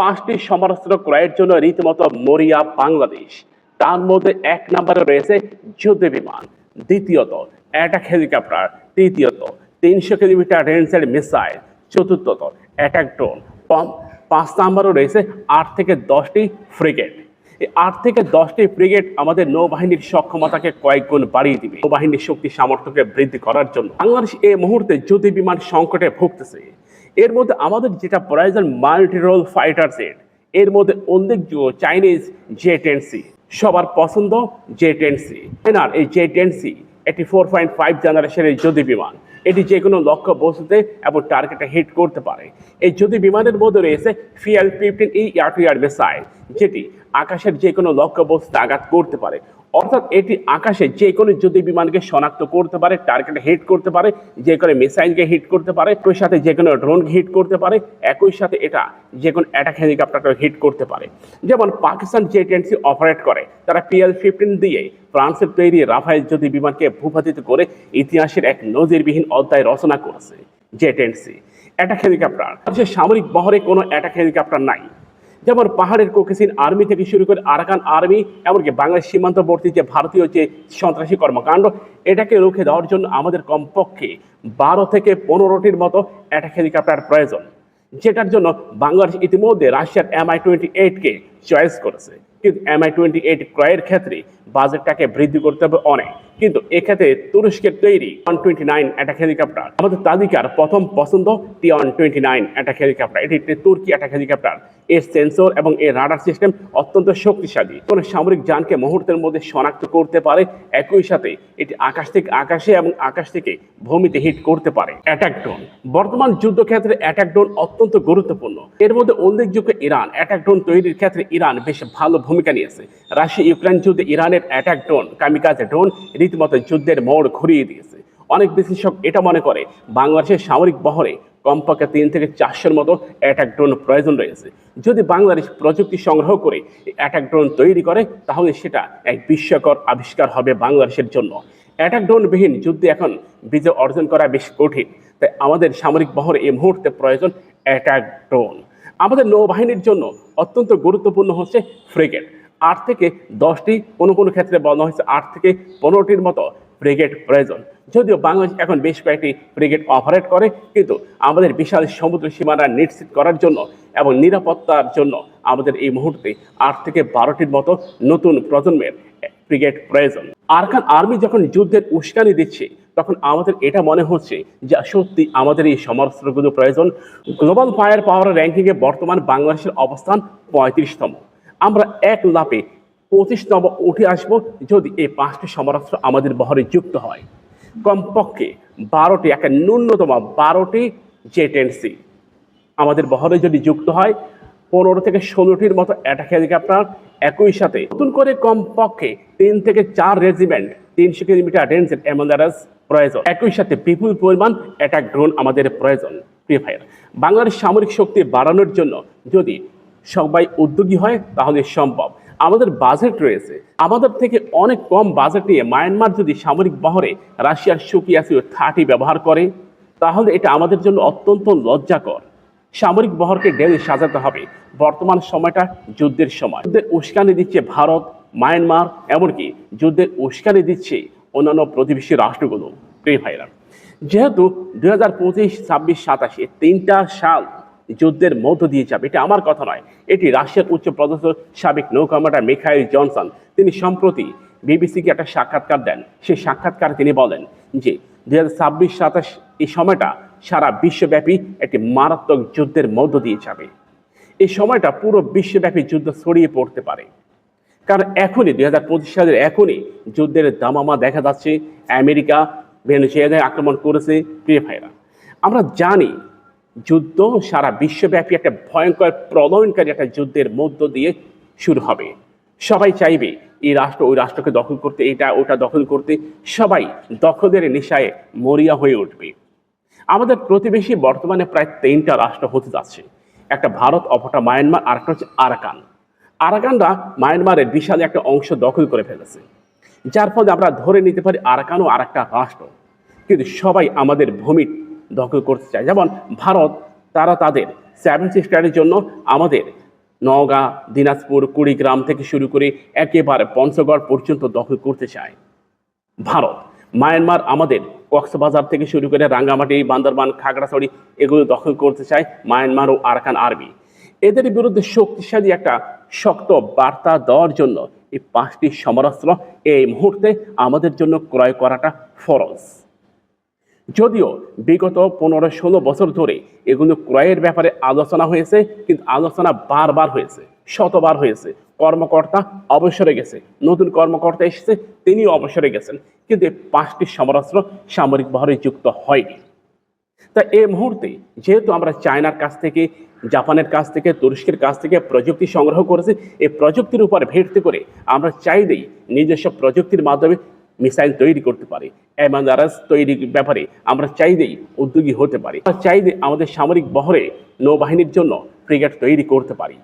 পাঁচটি সমরাস্ত্র ক্রয়ের জন্য রীতিমতো মরিয়া বাংলাদেশ। তার মধ্যে এক নম্বরে রয়েছে যুদ্ধ বিমান, দ্বিতীয়ত অ্যাটাক হেলিকপ্টার, তৃতীয়ত তিনশো কিলোমিটার রেঞ্জের মিসাইল, চতুর্থত অ্যাটাক ড্রোন, পাঁচ নম্বরও রয়েছে আট থেকে দশটি ফ্রিগেট। এই আট থেকে দশটি ব্রিগেড আমাদের নৌবাহিনীর সক্ষমতাকে কয়েক গুণ বাড়িয়ে দিবে। নৌবাহিনীর শক্তি সামর্থ্যকে বৃদ্ধি করার জন্য বাংলাদেশ এই মুহূর্তে যুদ্ধ বিমান সংকটে ভুগতেছে। এর মধ্যে আমাদের যেটা প্রয়োজন মাল্টিরোল ফাইটার জেট এর মধ্যে উল্লেখযোগ্য চাইনিজ জে টেন সি সবার পছন্দ জে টেন সি এনার এই জে টেন সি এটি ফোর পয়েন্ট ফাইভ জেনারেশনের যুদ্ধ বিমান, এটি যে কোনো লক্ষ্য বস্তুতে এবং টার্গেটে হিট করতে পারে। এই যুদ্ধ বিমানের মধ্যে রয়েছে PL fifteen E air to air missile যেটি আকাশের যে কোনো লক্ষ্য বস্তুতে আঘাত করতে পারে। অর্থাৎ এটি আকাশে যে কোনো যুদ্ধ বিমানকে শনাক্ত করতে পারে, টার্গেট হিট করতে পারে, যে কোনো মিসাইলকে হিট করতে পারে, একই সাথে যে কোনো ড্রোনকে হিট করতে পারে, একই সাথে এটা যে কোনো অ্যাটাক হেলিকপ্টারকে হিট করতে পারে। যেমন পাকিস্তান যে টেন্সি অপারেট করে, তারা পিএল ফিফটিন দিয়ে ফ্রান্সের তৈরি রাফাইল যুদ্ধ বিমানকে ভূপাতিত করে ইতিহাসের এক নজিরবিহীন অধ্যায় রচনা করেছে জেট এন্ড অ্যাটাক হেলিকপ্টার সামরিক বহরে কোনো অ্যাটাক হেলিকপ্টার নাই। যেমন পাহাড়ের কোকেসিন আর্মি থেকে শুরু করে আরাকান আর্মি এমনকি বাংলাদেশ সীমান্তবর্তী যে ভারতীয় যে সন্ত্রাসী কর্মকাণ্ড, এটাকে রুখে দেওয়ার জন্য আমাদের কমপক্ষে বারো থেকে পনেরোটির মতো অ্যাটাক হেলিকপ্টার প্রয়োজন, যেটার জন্য বাংলাদেশ ইতিমধ্যে রাশিয়ার এমআই টোয়েন্টি এইটকে চয়েস করেছে। কিন্তু এমআই টোয়েন্টি এইট ক্রয়ের ক্ষেত্রে বাজেটটাকে বৃদ্ধি করতে হবে অনেক। কিন্তু এক্ষেত্রে তুরস্কের তৈরি one twenty nine attack helicopter আমাদের তালিকার প্রথম পছন্দ T one twenty nine attack helicopter এটি একটি তুর্কি অ্যাটাক হেলিকপ্টার এর সেন্সর এবং এর রাডার সিস্টেম অত্যন্ত শক্তিশালী। কোনো সামরিক যানকে মুহূর্তের মধ্যে শনাক্ত করতে পারে, একই সাথে এটি আকাশ থেকে আকাশে এবং আকাশ থেকে ভূমিতে হিট করতে পারে। অ্যাটাক ড্রোন বর্তমান যুদ্ধক্ষেত্রে অ্যাটাক ড্রোন অত্যন্ত গুরুত্বপূর্ণ। এর মধ্যে উল্লেখযোগ্য ইরান। অ্যাটাক ড্রোন তৈরির ক্ষেত্রে ইরান বেশ ভালো ভূমিকা নিয়েছে। রাশিয়া ইউক্রেন যুদ্ধে ইরানের অ্যাটাক ড্রোন কামিকাজে ড্রোন রীতিমতো যুদ্ধের মোড় ঘুরিয়ে দিয়েছে। অনেক বিশ্লেষক এটা মনে করে, বাংলাদেশের সামরিক বহরে কমপক্ষে তিন থেকে চারশোর মতো অ্যাটাক ড্রোন প্রয়োজন রয়েছে। যদি বাংলাদেশ প্রযুক্তি সংগ্রহ করে অ্যাটাক ড্রোন তৈরি করে, তাহলে সেটা এক বিস্ময়কর আবিষ্কার হবে বাংলাদেশের জন্য। অ্যাটাক ড্রোনবিহীন যুদ্ধে এখন বিজয় অর্জন করা বেশ কঠিন। তাই আমাদের সামরিক বহরে এই মুহূর্তে প্রয়োজন অ্যাটাক ড্রোন। আমাদের নৌবাহিনীর জন্য অত্যন্ত গুরুত্বপূর্ণ হচ্ছে ফ্রিগেট। আট থেকে দশটি কোনো কোনো ক্ষেত্রে বলা হয়েছে। আট থেকে পনেরোটির মতো ব্রিগেড প্রয়োজন। যদিও বাংলাদেশ এখন বেশ কয়েকটি ব্রিগেড অপারেট করে, কিন্তু আমাদের বিশাল সমুদ্র সীমানা নিশ্চিত করার জন্য এবং নিরাপত্তার জন্য আমাদের এই মুহূর্তে আট থেকে বারোটির মতো নতুন প্রজন্মের ব্রিগেড প্রয়োজন। আরকান আর্মি যখন যুদ্ধের উস্কানি দিচ্ছে, তখন আমাদের এটা মনে হচ্ছে যে সত্যি আমাদের এই সমরাস্ত্রগুলো প্রয়োজন। গ্লোবাল ফায়ার পাওয়ার র্যাঙ্কিংয়ে বর্তমান বাংলাদেশের অবস্থান পঁয়ত্রিশতম। আমরা এক লাপে পঁচিশতম উঠে আসব যদি এই পাঁচটি সমরাস্ত্র আমাদের বহরে যুক্ত হয়। কমপক্ষে বারোটি একটা ন্যূনতম বারোটি জেটেন্সি আমাদের বহরে যদি যুক্ত হয়, পনেরো থেকে ষোলোটির মতো অ্যাটাক হেলিকপ্টার একই সাথে। নতুন করে কমপক্ষে তিন থেকে চার রেজিমেন্ট তিনশো কিলোমিটার রেঞ্জের অ্যাম্বুলেন্স প্রয়োজন। একই সাথে বিপুল পরিমাণ অ্যাটাক ড্রোন আমাদের প্রয়োজন। প্রিয় ভাইয়েরা বাংলাদেশ সামরিক শক্তি বাড়ানোর জন্য যদি সবাই উদ্যোগী হয়, তাহলে সম্ভব। আমাদের বাজেট রয়েছে। আমাদের থেকে অনেক কম বাজেট নিয়ে মায়ানমার যদি সামরিক বহরে রাশিয়ার সুকিয়াসিও থার্টি ব্যবহার করে, তাহলে এটা আমাদের জন্য অত্যন্ত লজ্জাকর। সামরিক বহরকে ডেলি সাজাতে হবে। বর্তমান সময়টা যুদ্ধের সময়। যুদ্ধের উস্কানি দিচ্ছে ভারত মায়ানমার এমনকি যুদ্ধের উস্কানি দিচ্ছে অন্যান্য প্রতিবেশী রাষ্ট্রগুলো। প্রিয় ভাইরা যেহেতু দুই হাজার পঁচিশ, ছাব্বিশ, সাতাশে তিনটা সাল যুদ্ধের মধ্য দিয়ে যাবে। এটা আমার কথা নয়। এটি রাশিয়ার উচ্চ পদস্থ সাবেক নৌ কমান্ডার মিখাইল জনসন। তিনি সম্প্রতি বিবিসিকে একটা সাক্ষাৎকার দেন। সেই সাক্ষাৎকার তিনি বলেন যে, দুই হাজার ছাব্বিশ, সাতাশ এই সময়টা সারা বিশ্বব্যাপী একটি মারাত্মক যুদ্ধের মধ্য দিয়ে যাবে। এই সময়টা পুরো বিশ্বব্যাপী যুদ্ধ ছড়িয়ে পড়তে পারে। কারণ এখনই, দুই হাজার পঁচিশ সালের এখনই যুদ্ধের দামামা দেখা যাচ্ছে। আমেরিকা, ভেনেজুয়েলায় আক্রমণ করেছে প্রিয় ভাইরা। আমরা জানি যুদ্ধ সারা বিশ্বব্যাপী একটা ভয়ঙ্কর প্রলয়নকারী একটা যুদ্ধের মধ্য দিয়ে শুরু হবে। সবাই চাইবে এই রাষ্ট্র, ওই রাষ্ট্রকে দখল করতে, এটা ওটা দখল করতে। সবাই দখলের নেশায় মরিয়া হয়ে উঠবে। আমাদের প্রতিবেশী বর্তমানে প্রায় তিনটা রাষ্ট্র হতে যাচ্ছে। একটা ভারত, অপরটা মায়ানমার, আর একটা হচ্ছে আরাকান। আরাকানরা মায়ানমারের বিশাল একটা অংশ দখল করে ফেলেছে। যার ফলে আমরা ধরে নিতে পারি আরাকানও আর একটা রাষ্ট্র। কিন্তু সবাই আমাদের ভূমি দখল করতে চায়। যেমন ভারত, তারা তাদের সেভেন সিস্টারের জন্য আমাদের নওগাঁ, দিনাজপুর, কুড়িগ্রাম থেকে শুরু করে একেবারে পঞ্চগড় পর্যন্ত দখল করতে চায়। ভারত, মায়ানমার আমাদের কক্সবাজার থেকে শুরু করে রাঙ্গামাটি, বান্দরবান, খাগড়াছড়ি এগুলো দখল করতে চায় মায়ানমার ও আরাকান আর্মি। এদের বিরুদ্ধে শক্তিশালী একটা শক্ত বার্তা দেওয়ার জন্য এই পাঁচটি সমরাস্ত্র এই মুহূর্তে আমাদের জন্য ক্রয় করাটা ফরজ। যদিও বিগত পনেরো ষোলো বছর ধরে এগুলো ক্রয়ের ব্যাপারে আলোচনা হয়েছে, কিন্তু আলোচনা বারবার হয়েছে, শতবার হয়েছে। কর্মকর্তা অবসরে গেছে, নতুন কর্মকর্তা এসেছে তিনি অবসরে গেছেন, কিন্তু এই পাঁচটি সমরাস্ত্র সামরিক বহরে যুক্ত হয়নি। তা এই মুহূর্তে যেহেতু আমরা চায়নার কাছ থেকে, জাপানের কাছ থেকে, তুরস্কের কাছ থেকে প্রযুক্তি সংগ্রহ করেছি, এই প্রযুক্তির উপর ভিত্তি করে আমরা চাইলেই নিজস্ব প্রযুক্তির মাধ্যমে মিসাইল তৈরি করতে পারি এমানারাস তৈরির ব্যাপারে আমরা চাইলেই উদ্যোগী হতে পারি। আমরা চাইলে আমাদের সামরিক বহরে নৌবাহিনীর জন্য ফ্রিগেট তৈরি করতে পারি।